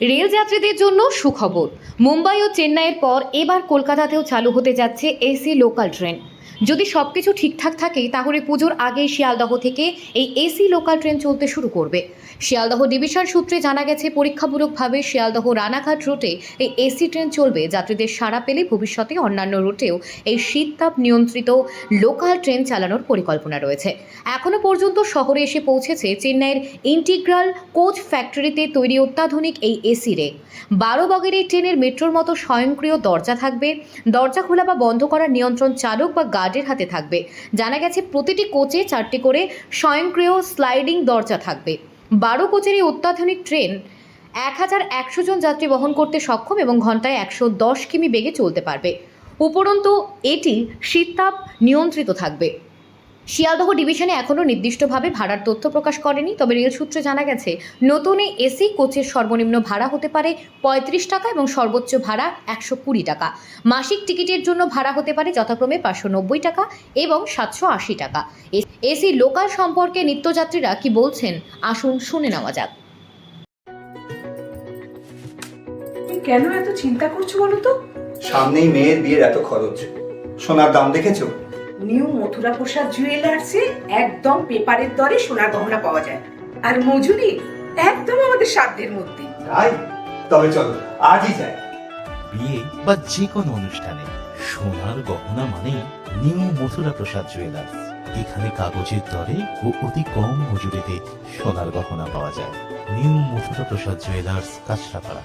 Rail যাত্রীদের জন্য সুখবর। মুম্বাই ও চেন্নাইয়ের পর এবার কলকাতাতেও চালু হতে যাচ্ছে এসি লোকাল ট্রেন। যদি সব কিছু ঠিকঠাক থাকে তাহলে পুজোর আগেই শিয়ালদহ থেকে এই এসি লোকাল ট্রেন চলতে শুরু করবে। শিয়ালদহ ডিভিশন সূত্রে জানা গেছে, পরীক্ষামূলকভাবে শিয়ালদহ রানাঘাট রুটে এই এসি ট্রেন চলবে। যাত্রীদের সাড়া পেলে ভবিষ্যতে অন্যান্য রুটেও এই শীততাপ নিয়ন্ত্রিত লোকাল ট্রেন চালানোর পরিকল্পনা রয়েছে। এখনও পর্যন্ত শহরে এসে পৌঁছেছে চেন্নাইয়ের ইন্টিগ্রাল কোচ ফ্যাক্টরিতে তৈরি অত্যাধুনিক এই এসি রে। বারো বগের এই ট্রেনের মেট্রোর মতো স্বয়ংক্রিয় দরজা থাকবে। দরজা খোলা বা বন্ধ করার নিয়ন্ত্রণ চালক বা গার্ডের হাতে থাকবে। জানা গেছে, প্রতিটি কোচে চারটি করে স্বয়ংক্রিয় স্লাইডিং দরজা থাকবে। বারো কোচের এই অত্যাধুনিক ট্রেন এক হাজার একশো জন যাত্রী বহন করতে সক্ষম এবং ঘন্টায় একশো দশ কিমি বেগে চলতে পারবে। উপরন্তু, এটি শীততাপ নিয়ন্ত্রিত থাকবে। শিয়ালদহ ডিভিশনে এখনও নির্দিষ্টভাবে ভাড়ার তথ্য প্রকাশ করেনি তবে রেল সূত্রে জানা গেছে নতুন এই এসি কোচের সর্বনিম্ন ভাড়া হতে পারে পঁয়ত্রিশ টাকা এবং সর্বোচ্চ ভাড়া একশো কুড়ি টাকা। মাসিক টিকিটের জন্য ভাড়া হতে পারে যথাক্রমে পাঁচশো নব্বই টাকা এবং সাতশো আশি টাকা। এসি লোকাল সম্পর্কে নিত্যযাত্রীরা কি বলছেন আসুন শুনে নেওয়া যাক। কেন এত চিন্তা করছ বলো তো? সামনেই মেয়ের বিয়ের এত খরচ। সোনার দাম দেখেছ? নিউ মথুরা প্রসাদ জুয়েলার্সে একদম পেপারের দরে সোনার গহনা পাওয়া যায়। আর মজুরি একদম আমাদের সাধ্যের মধ্যে। তাই? তবে চলো আজই যাই। বিয়ে বা যে কোনো অনুষ্ঠানে সোনার গহনা মানে নিউ মথুরা প্রসাদ জুয়েলার্স এখানে কাগজের দরে ও অতি কম মজুরিতে সোনার গহনা পাওয়া যায়। New Mathura Prasad jewellers Kanchrapara.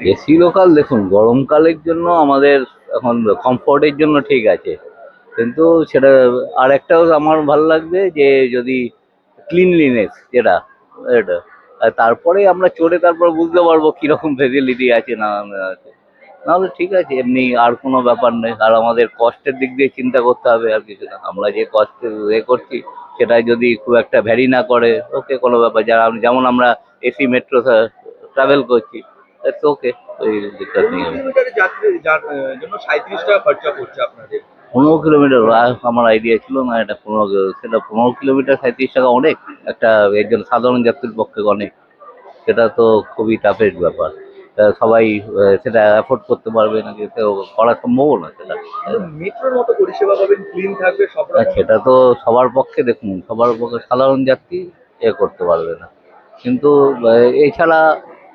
AC local দেখুন গরমকালের জন্য আমাদের এখন কমফোর্টের জন্য ঠিক আছে। কিন্তু সেটা আর একটাও আমার ভালো লাগবে যে যদি ক্লিনলিনেস যেটা, এটা, আর তারপরে আমরা চড়ে তারপর বুঝতে পারব কীরকম ফেসিলিটি আছে না আছে। নাহলে ঠিক আছে, এমনি আর কোনো ব্যাপার নেই। আর আমাদের কষ্টের দিক দিয়ে চিন্তা করতে হবে আর কিছু না। আমরা যে কষ্ট এ করছি, সেটা যদি খুব একটা ভ্যারি না করে ওকে কোনো ব্যাপার। যারা যেমন আমরা এসি মেট্রো ট্রাভেল করছি ওকে ওই দিকটা নেই কিলোমিটারে যাত্রী যার জন্য সাঁত্রিশ টাকা খরচা পড়ছে আপনাদের? পনেরো কিলোমিটার আমার আইডিয়া ছিল না এটা পনেরো সেটা পনেরো কিলোমিটার সাঁত্রিশ টাকা অনেক। একটা একজন সাধারণ যাত্রীর পক্ষে অনেক। সেটা তো খুবই টাফের ব্যাপার। সবাই সেটা অ্যাফোর্ড করতে পারবে না করা সম্ভব না সেটা। মেট্রোর মতো পরিষেবা পাবেন ক্লিন থাকবে সব সেটা তো সবার পক্ষে দেখুন সবার পক্ষে সাধারণ যাত্রী এ করতে পারবে না। কিন্তু এছাড়া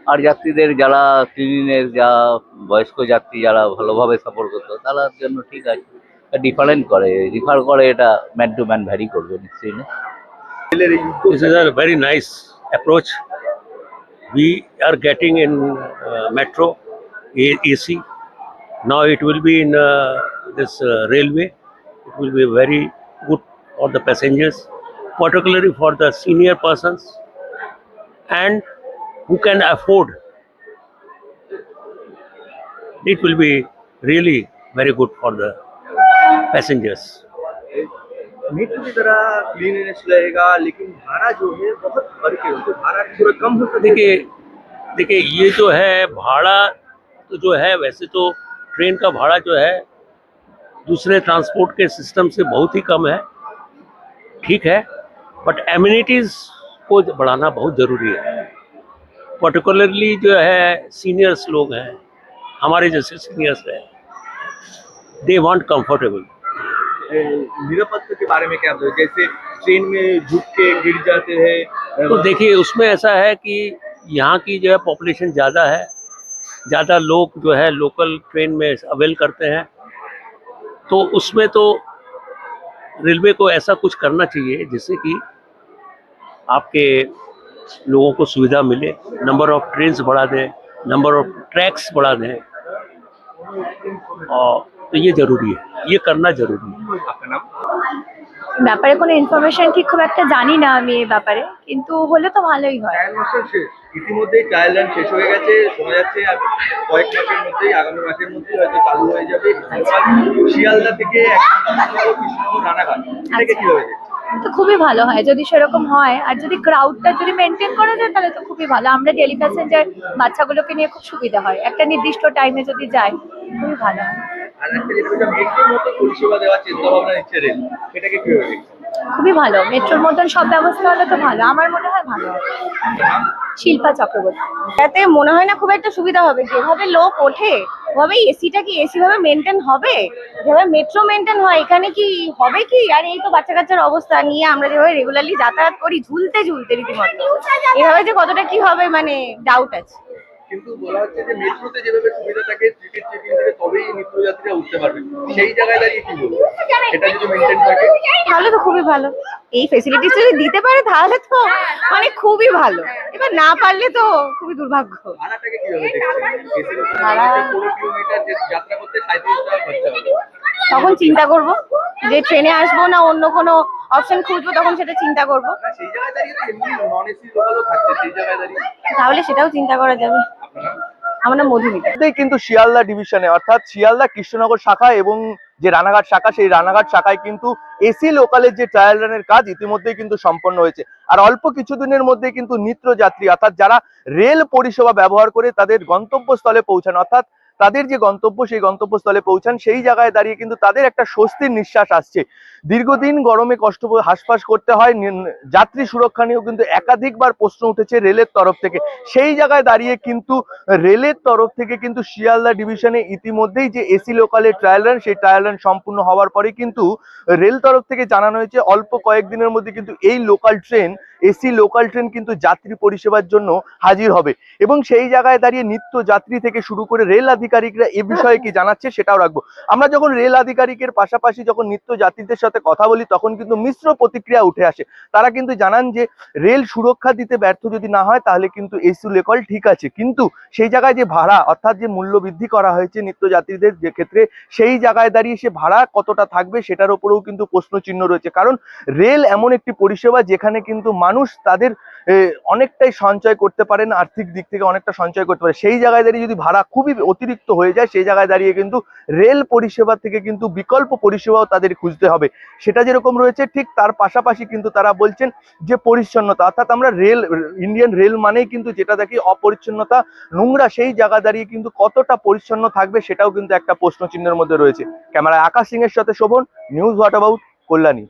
আর যাত্রীদের যারা ক্লিনিনেস যা বয়স্ক যাত্রী যারা ভালোভাবে সফর করতো তার জন্য ঠিক আছে ডিফারেন্ট করে রিফার করে এটা ম্যান টু ম্যান ভ্যারি করবে নিশ্চয়ই না This is a very nice approach. We are getting in uh, metro AC. Now it will be in uh, this uh, railway. It will be very good for the passengers, particularly for the senior persons and who can afford. It will be really very good for the passengers. Metro की तरह cleanness रहेगा लेकिन भाड़ा जो है बहुत तो भाड़ा थोड़ा कम हो सकता है देखिए देखिए ये जो है भाड़ा तो जो है वैसे तो ट्रेन का भाड़ा जो है दूसरे ट्रांसपोर्ट के सिस्टम से बहुत ही कम है ठीक है बट एम्यूनिटीज़ को बढ़ाना बहुत ज़रूरी है पर्टिकुलरली जो है सीनियर्स लोग हैं हमारे जैसे सीनियर्स हैं दे वांट कंफर्टेबल निरापत्ता के बारे में क्या जैसे ट्रेन में झुक के गिर जाते हैं तो देखिए उसमें ऐसा है कि यहाँ की जो है पॉपुलेशन ज़्यादा है ज़्यादा लोग जो है लोकल ट्रेन में अवेल करते हैं तो उसमें तो रेलवे को ऐसा कुछ करना चाहिए जिससे कि आपके लोगों को सुविधा मिले नंबर ऑफ ट्रेन्स बढ़ा दें नंबर ऑफ ट्रैक्स बढ़ा दें और तो ये ज़रूरी है ये करना ज़रूरी है आपका नाम ব্যাপারে কোনো ইনফরমেশন ঠিক খুব একটা জানি না আমি এই ব্যাপারে কিন্তু হলে তো ভালোই হয় ট্রায়াল মাসের শেষ ইতিমধ্যেই ট্রায়াল রান শেষ হয়ে গেছে শোনা যাচ্ছে আর কয়েক মাসের মধ্যেই আগামী মাসের মধ্যেই হয়তো চালু হয়ে যাবে শিয়ালদা থেকে একদম কৃষ্ণনগর রানাঘাট এটাকে আচ্ছা। কিভাবে দেখছেন? তো খুবই ভালো হয়। যদি সেরকম হয়, আর যদি ক্রাউডটা যদি মেনটেন করা যায়, তাহলে তো খুবই ভালো। আমরা ডেলি প্যাসেঞ্জার বাচ্চাগুলোকে নিয়ে খুব সুবিধা হয়। একটা নির্দিষ্ট টাইমে যদি যায়, খুবই ভালো হয়। খুবই ভালো। মেট্রোর মতন সব ব্যবস্থা হলে তো ভালো। আমার মনে হয় ভালো। শিল্পা চক্রবর্তী। এতে মনে হয় না খুব একটা সুবিধা হবে। যেভাবে লোক ওঠে ওভাবে এসিটা কি এসি ভাবে মেনটেন হবে? যেভাবে মেট্রো মেনটেন হয়, এখানে কি হবে কি? আর এই তো বাচ্চা কাচ্চার অবস্থা নিয়ে আমরা যেভাবে রেগুলারলি যাতায়াত করি, ঝুলতে ঝুলতে রীতিমতো। এভাবে যে কতটা কি হবে মানে ডাউট আছে। কিন্তু বলা হচ্ছে যে মেট্রোতে যেভাবে সুবিধা থাকে টিকিট চেকিং থেকে তবেই নিত্যযাত্রীরা উঠতে পারবে। সেই জায়গায় দাঁড়িয়ে কি বলব? সেটা যদি মেনটেন থাকে। ভালো তো খুবই ভালো। এই ফেসিলিটিস যদি দিতে পারে তাহলে তো মানে খুবই ভালো। এবার না পারলে তো খুবই দুর্ভাগ্য। ভাড়াটাকে কীভাবে দেখছেন? ভাড়া- পনেরো কিলোমিটার যে যাত্রা করতে সাঁত্রিশ টাকা খরচা হবে। তখন চিন্তা করব যে ট্রেনে আসব না অন্য কোনো অপশন খুঁজবো তখন সেটা চিন্তা করব। না সেই জায়গায় দাঁড়িয়ে তো এমনি নন এসি লোকালও থাকছে সেই জায়গায় দাঁড়িয়ে। তাহলে সেটাও চিন্তা করা যাবে। আমার নাম মধুমিতা কিন্তু শিয়ালদা ডিভিশনে অর্থাৎ শিয়ালদা কৃষ্ণনগর শাখা এবং যে রানাঘাট শাখা সেই রানাঘাট শাখায় কিন্তু এসি লোকালের যে ট্রায়াল রানের কাজ ইতিমধ্যেই কিন্তু সম্পন্ন হয়েছে। আর অল্প কিছুদিনের মধ্যে কিন্তু নিত্য যাত্রী অর্থাৎ যারা রেল পরিষেবা ব্যবহার করে তাদের গন্তব্যস্থলে পৌঁছান অর্থাৎ তাদের যে গন্তব্য, সেই গন্তব্যস্থলে পৌঁছান, সেই জায়গায় দাঁড়িয়ে কিন্তু তাদের একটা স্বস্তির নিঃশ্বাস আসছে। দীর্ঘদিন গরমে কষ্ট হাসপাস করতে হয় যাত্রী সুরক্ষা নিয়েও কিন্তু একাধিকবার প্রশ্ন উঠেছে রেলের তরফ থেকে। সেই জায়গায় দাঁড়িয়ে কিন্তু রেলের তরফ থেকে কিন্তু শিয়ালদা ডিভিশনে ইতিমধ্যেই যে এসি লোকালের ট্রায়াল রান সেই ট্রায়াল রান সম্পূর্ণ হওয়ার পরে কিন্তু রেল তরফ থেকে জানানো হয়েছে, অল্প কয়েকদিনের মধ্যে কিন্তু এই local train AC local train কিন্তু যাত্রী পরিষেবার জন্য হাজির হবে। এবং সেই জায়গায় দাঁড়িয়ে নিত্য যাত্রী থেকে শুরু করে রেল আধিকারিকরা এ বিষয়ে কি জানাচ্ছে সেটাও রাখব। আমরা যখন রেল আধিকারিকের পাশাপাশি যখন নিত্য যাত্রীদের সাথে কথা বলি, তখন কিন্তু মিশ্র প্রতিক্রিয়া উঠে আসে। তারা কিন্তু জানান যে, রেল সুরক্ষা দিতে ব্যর্থ যদি না হয়, তাহলে কিন্তু এসি লোকাল ঠিক আছে। কিন্তু সেই জায়গায় যে ভাড়া, অর্থাৎ যে মূল্য বৃদ্ধি করা হয়েছে নিত্য যাত্রীদের যে ক্ষেত্রে, সেই জায়গায় দাঁড়িয়ে সে ভাড়া কতটা থাকবে, সেটার উপরেও কিন্তু প্রশ্ন চিহ্ন রয়েছে। কারণ রেল এমন একটি পরিষেবা যেখানে কিন্তু মানুষ তাদের এ, অনেকটাই সঞ্চয় করতে পারেন আর্থিক দিক থেকে অনেকটা সঞ্চয় করতে পারে সেই জায়গায় দাঁড়িয়ে যদি ভাড়া খুবই অতিরিক্ত হয়ে যায় সেই জায়গায় দাঁড়িয়ে কিন্তু রেল পরিষেবা থেকে কিন্তু বিকল্প পরিষেবাও তাদের খুঁজতে হবে। সেটা যেরকম রয়েছে ঠিক তার পাশাপাশি কিন্তু তারা বলছেন যে পরিচ্ছন্নতা অর্থাৎ আমরা রেল ইন্ডিয়ান রেল মানেই কিন্তু যেটা দেখি অপরিচ্ছন্নতা নোংরা সেই জায়গা দাঁড়িয়ে কিন্তু কতটা পরিচ্ছন্ন থাকবে সেটাও কিন্তু একটা প্রশ্ন চিহ্নের মধ্যে রয়েছে। ক্যামেরায় আকাশ সিং এর সাথে Shobhan news what about Kalyani.